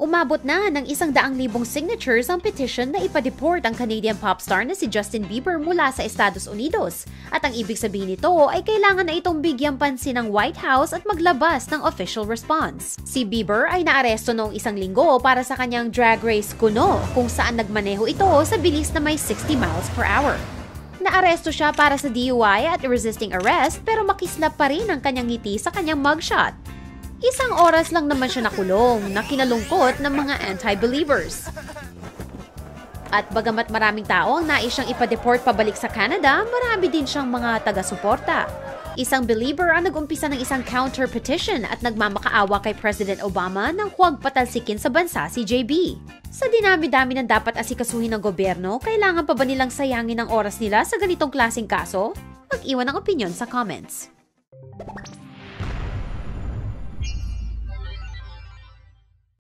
Umabot na ng isang daang libong signatures ang petition na ipa-deport ang Canadian pop star na si Justin Bieber mula sa Estados Unidos. At ang ibig sabihin nito ay kailangan na itong bigyang pansin ng White House at maglabas ng official response. Si Bieber ay naaresto noong isang linggo para sa kanyang drag race kuno kung saan nagmaneho ito sa bilis na may 60 miles per hour. Naaresto siya para sa DUI at resisting arrest pero makislap pa rin ang kanyang ngiti sa kanyang mugshot. Isang oras lang naman siya nakulong na kinalungkot ng mga anti-believers. At bagamat maraming tao ang nais siyang ipa-deport pabalik sa Canada, marami din siyang mga taga-suporta. Isang believer ang nag-umpisa ng isang counter petition at nagmamakaawa kay President Obama nang huwag patalsikin sa bansa si JB. Sa dinami-dami ng dapat asikasuhin ng gobyerno, kailangan pa ba nilang sayangin ang oras nila sa ganitong klaseng kaso? Mag-iwan ng opinion sa comments.